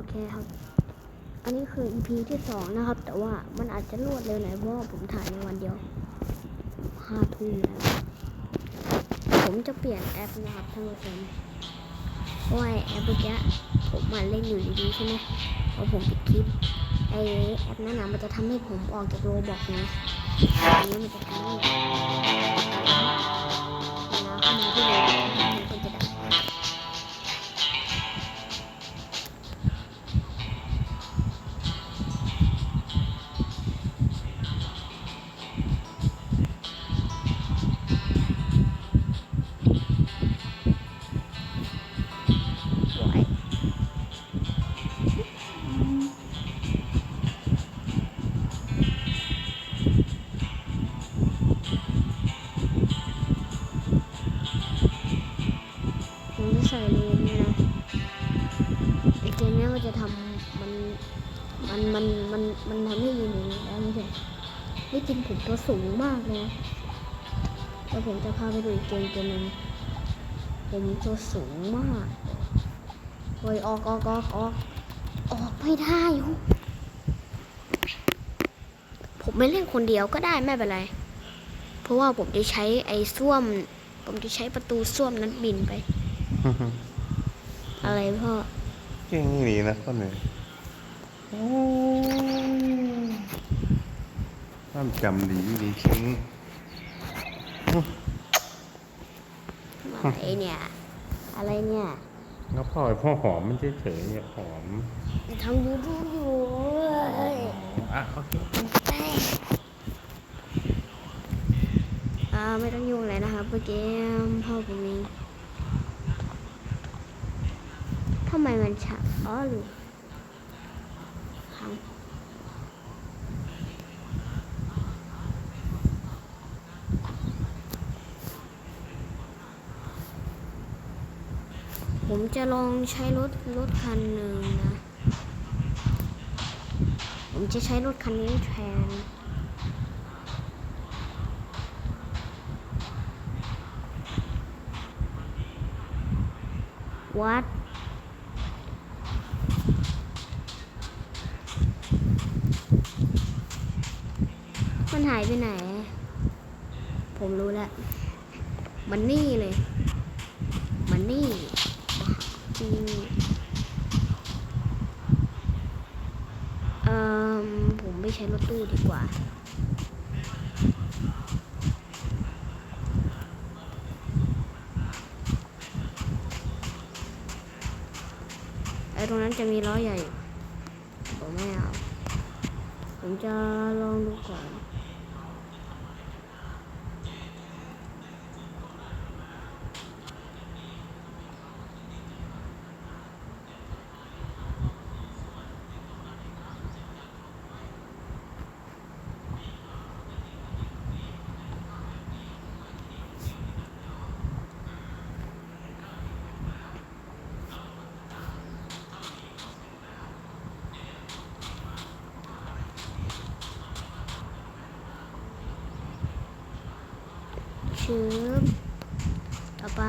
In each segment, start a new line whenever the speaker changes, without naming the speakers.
โอเคครับ อันนี้คือ EP ที่สองนะครับ แต่ว่ามันอาจจะรวดเร็วหน่อยเพราะผมถ่ายในวันเดียวห้าทุ่มแล้วผมจะเปลี่ยนแอปนะครับท่านผู้ชมเพราะไอแอปเมื่อกี้ผมมาเล่นอยู่ดีๆใช่ไหมพอผมปิดคลิปไอแอปนั้นนะมันจะทำให้ผมออกจากโรบอกนะอันนี้มันจะทำให้เวลาเข้ามาที่โรบอก ตัวสูงมากเลยนะแล้วผมจะพาไปดูอีกเกมเกมหนึงผมตัวสูงมากโอ้ยออกออกออกออกออกไม่ได้หูผมไม่เล่นคนเดียวก็ได้ไม่เป็นไร เพราะว่าผมจะใช้ไอ้ส้วม ผมจะใช้ประตูส้วมนั้นบินไป อะไรพ่อ
เก่งดีนะคนนี้ ความจำดีดีจริง
อะไรเนี่ย อะไรเนี่ย
แล้วพ่อพ่อหอมมันเฉยๆเนี่ยหอม
ทำยูทูบอยู่เว้ย
อะโอเค
อ่าไม่ต้องยุ่งเลยนะครับเมื่อกี้พ่อผมมีทำไมมันฉะอ๋อหรือพังผม จะลองใช้รถรถคันหนึ่งนะ ผมจะใช้รถคันนี้แทนวัดมันหายไปไหน ผมรู้แล้ว มันนี่เลย มันนี่อืมเอ่อผมไม่ใช้ รถตู้ดีกว่า ไอ้ตรงนั้นจะมีล้อใหญ่ ผมไม่เอา ผมจะลองดูก่อน ชืบต่อไป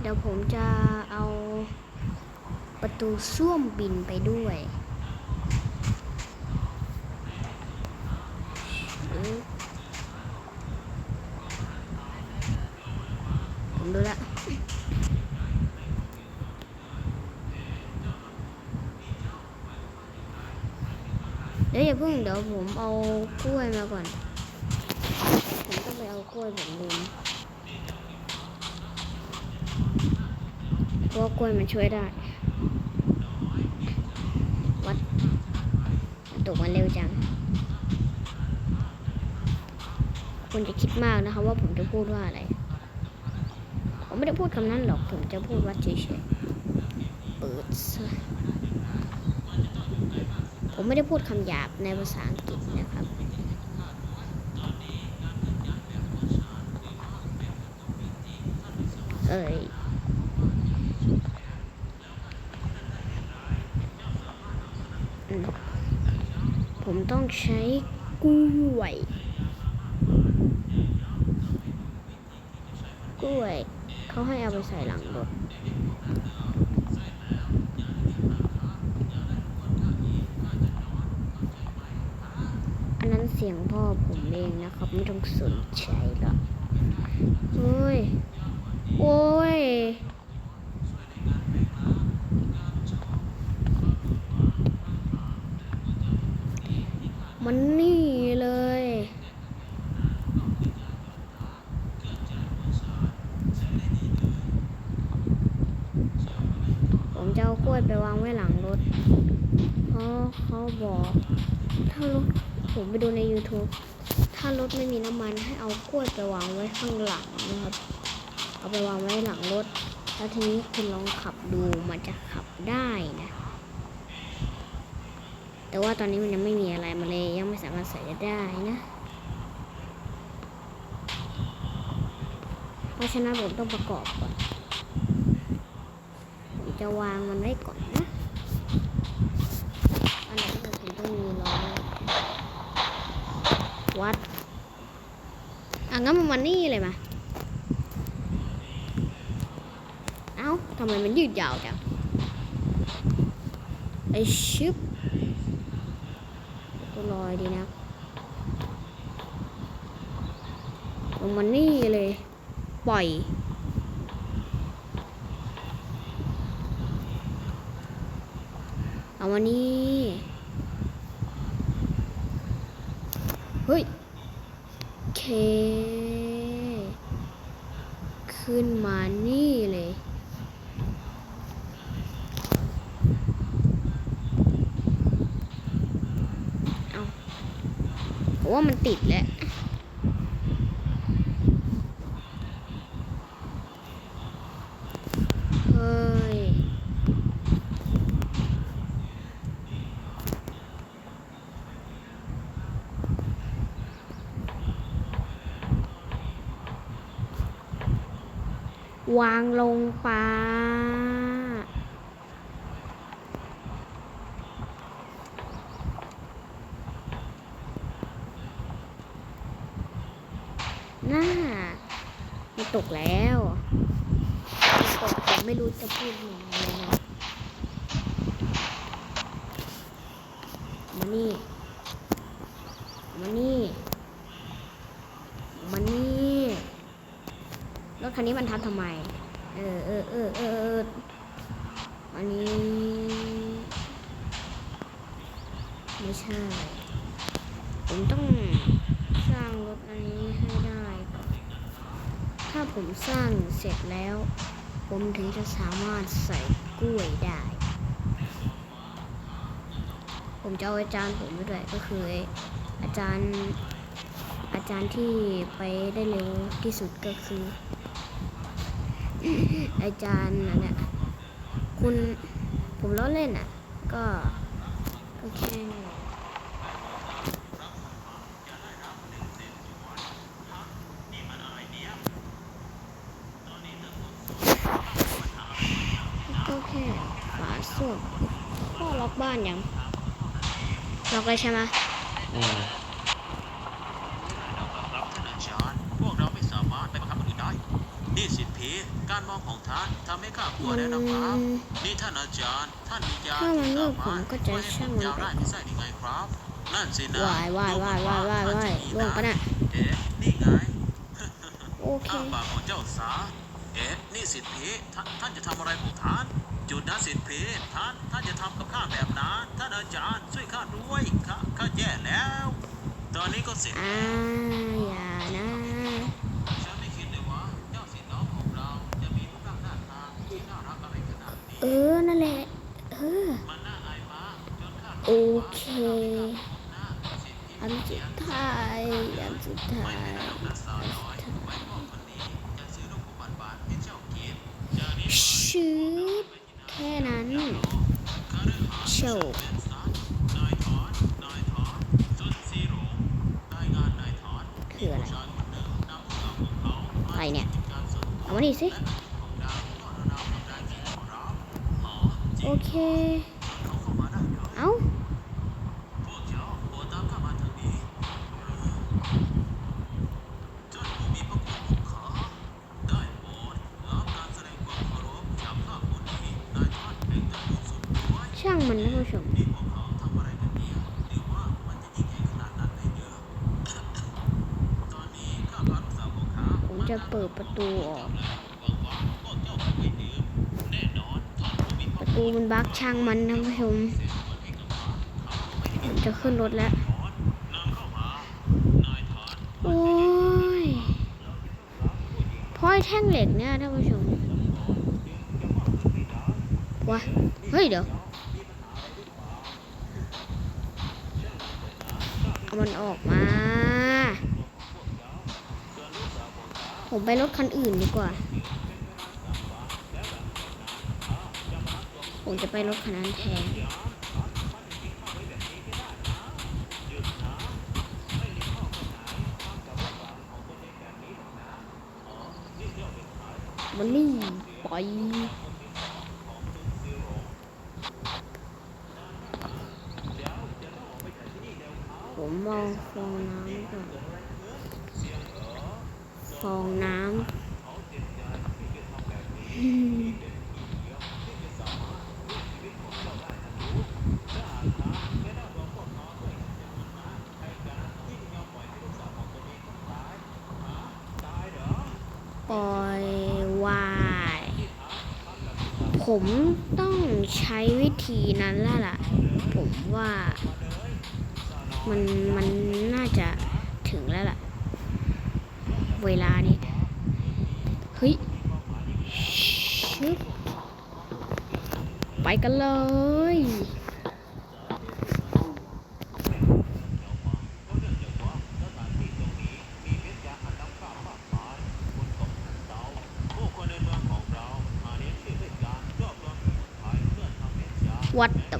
เดี๋ยวผมจะเอาประตูส้วมบินไปด้วยผมดูละ ดี๋ยวอย่าเพิ่งเดี๋ยวผมเอากล้วยมาก่อน ผมต้องไปเอากล้วยผมลืมเพราะกล้วยมันช่วยได้ วัดมันตกมันเร็วจังคุณจะคิดมากนะคะว่าผมจะพูดว่าอะไร ผมไม่ได้พูดคำนั้นหรอก ผมจะพูดว่าเฉยๆเปิดซะ ผมไม่ได้พูดคำหยาบในภาษาอังกฤษนะครับ เอ้ยอผมต้องใช้กล้วยกกล้วย เขาให้เอาไปใส่หลังรถ อั นนั้นเสียงพ่อผมเองนะครับไม่ต้องสนใจหรอกโอ้ย โอ้ยมันนี่เลย ผมจะเอากล้วยไปวางไว้หลังรถ เพราะเขาบอก ถ้ารถ ผมไปดูใน YouTube ถ้ารถไม่มีน้ำมันให้เอากล้วยไปวางไว้ข้างหลังนะครับ เอาไปวางไว้หลังรถ แล้วทีนี้คุณลองขับดูมันจะขับได้นะ แต่ว่าตอนนี้มันยังไม่มีอะไรมาเลย ยังไม่สามารถใส่ได้นะเพราะฉะนั้นผมต้องประกอบก่อนผมจะวางมันไว้ก่อนนะ อันไหนที่ผมต้องมีล้อ วัด อะงั้นมันมานี่เลยมาเอ้าทำไมมันยืดยาวจังไอชึบตัวลอยดีนะลงมานี่เลย ปล่อยเอามานี่ เฮ้ย เค ขึ้นมานี่เลย เอา ว่ามันติดแล้วเฮ้ยวางลงป ลาน่ามันตกแล้วมันตกผมไม่รู้จะพูดยังไงนะมานี่ มานี่ มานี่ รถคันนี้มันทับทำไม เออเออเออเออเอออันนี้ไม่ใช่ ผมต้องสร้างรถอันนี้ให้ได้ก่อน ถ้าผมสร้างเสร็จแล้ว ผมถึงจะสามารถใส่กล้วยได้ ผมจะเอาอาจารย์ผมไปด้วยก็คือไอ้อาจารย์อาจารย์ที่ไปได้เร็วที่สุดก็คือ อาจารย์นั่นแหละคุณผมล้อเล่นอะ ก็ก็แค่ก็แค่ฝา ส้วมพ่อล็อกบ้านยังล็อกเลยใช่ไหม
อืม
ครับท่านอาจารย์พวกเราไม่สามารถไปบังคับคนอื่นได้ นี่สิทธิพีการมองของท่านทำให้ข้ากลัวแล้วนะครับ นี่ท่านอาจารย์ ท่านมียา
ถ้ามัน
ที่
เลิ
สาก
ผมา
รถ
ก็จะ
ช่วยให้ผ
ช่าง
ม
มัน
ยาว
ไป
ได้ไม่ใช่ยังไงครับ นั่นสินะ
วายวายวายวายวายวายล่วงปะน่ะ
เอ๊ะนี่ไง
โอเค
อ้าปากของเจ้าสา เอ๊ะนี่สิทธิพีท่านท่านจะทำอะไรของท่าน จุดนัสิทธิเพีท่านท่านจะทำกับข้าแบบนั้นท่านอาจารย์ช่วยข้าด้วยข้าข้าแย่แล้ว ตอนนี้ก็เสร็จ
อ่าอย่านะ
ฉันไม่คิดเลยว่าเจ้าสิน้องของเราจะมีรูปร่างหน้าตาที่น่ารักอะไรขนาดนี้
เออ นั่นแหละ เออ
มันน่าอายมากจนข้า
โอเค
หน้าสิทธิ
อันสุดท้าย อันสุดท้าย
นักสาวน้อยไว้บอกคนนี้จะซื้อลูกกุบันบานให้เจ้าเก็บจากนี้
ชืบแค่นั้น
ข้าเดินหา
โชว์
เป็นสัตว์นายถอนนายถอนสุดซีโร่รายงานนายถอน
คืออะไร
ชายคนหนึ่งนำผู้สาวของ
ใครเนี่ย เอามานี่สิ โอเค
เอา้า กูมัน
บักช่างมันนะผู้ชมจะขึ้นรถแล้ว โอ้ยพ่อยแท่งเหล็กเนี่ยท่านผู้ชมวะเฮ้ยเดี๋ยวมันออกมา ผมไปรถคันอื่นดีกว่า ผมจะไปรถคันนั้นแทนมันนี่ปล่อยผมมองฟองน้ำก่อนฟองน้ำ ปอยวายผมต้องใช้วิธีนั้นแล้วล่ะ ผมว่ามันมันน่าจะถึงแล้วล่ะ เวลานี้เฮ้ยไปกันเลย What the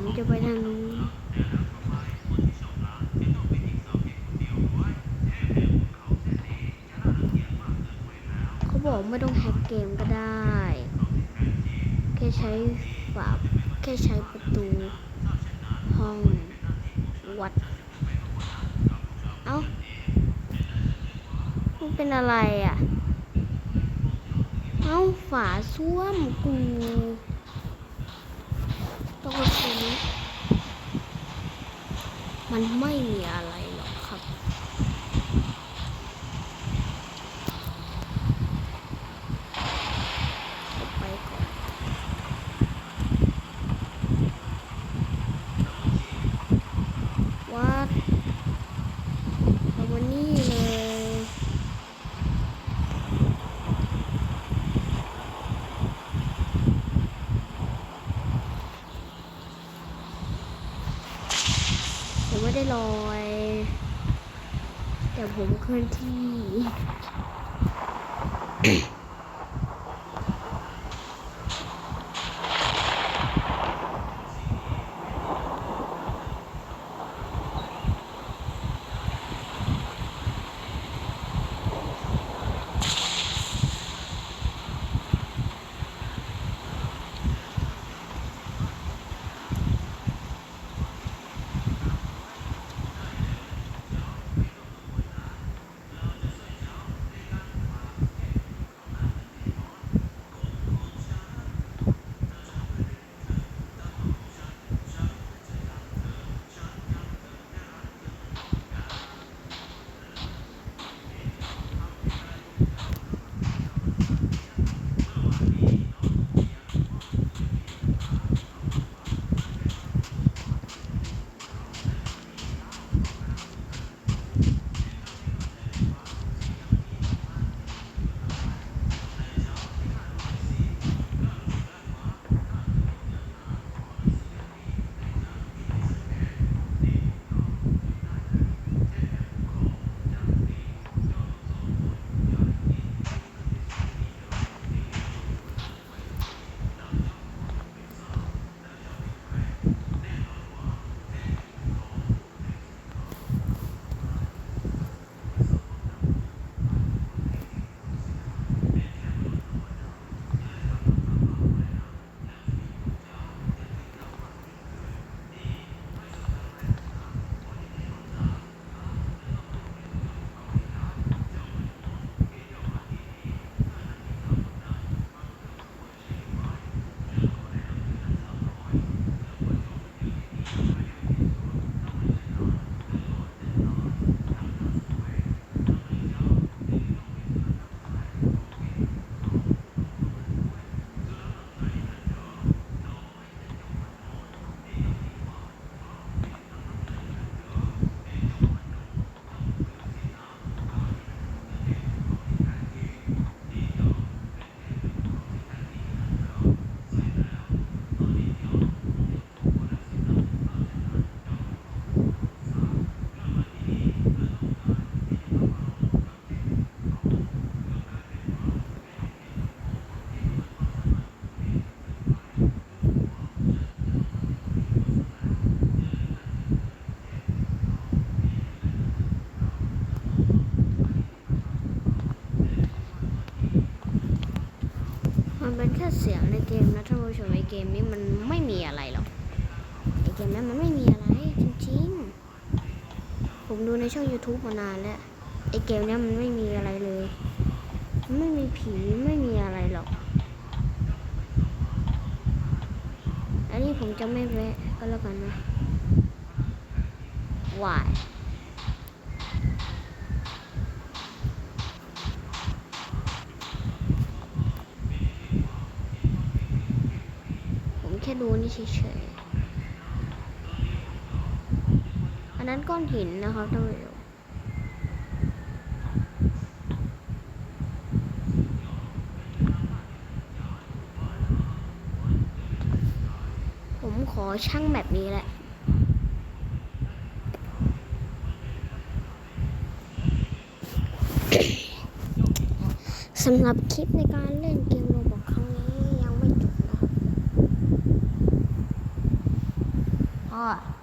มจะไปทางนู้นเขาบอก
ไม่ต้องแฮกเกมก็ได้ แค่ใช้ฝาแค่ใช้ประตู ห้องวัด เอา้ามันเป็นอะไรอะ่ะ เอ้าฝาซ่วมกู มันไม่มีอะไร ผมเคลื่อนที่ แค่เสียงในเกมนะท่านผู้ชมในเกมนี้มันไม่มีอะไรหรอกในเกมนั้นมันไม่มีอะไรจริงๆ ผมดูในช่อง YouTube มานานแล้วไอเกมเนี้ยมันไม่มีอะไรเลยไม่มีผีไม่มีอะไรหรอก อันนี้ผมจะไม่แวะก็แล้วกันนะวายผมแค่ ดูนี่เฉยๆ อันนั้นก้อนหินนะครับท่านผู้ชมผมขอช่างแบบนี้แหละสำหรับคลิปในการเล่นเกมโรบอกครั้งนี้ยังไม่จบนะครับ พ่อ
อืม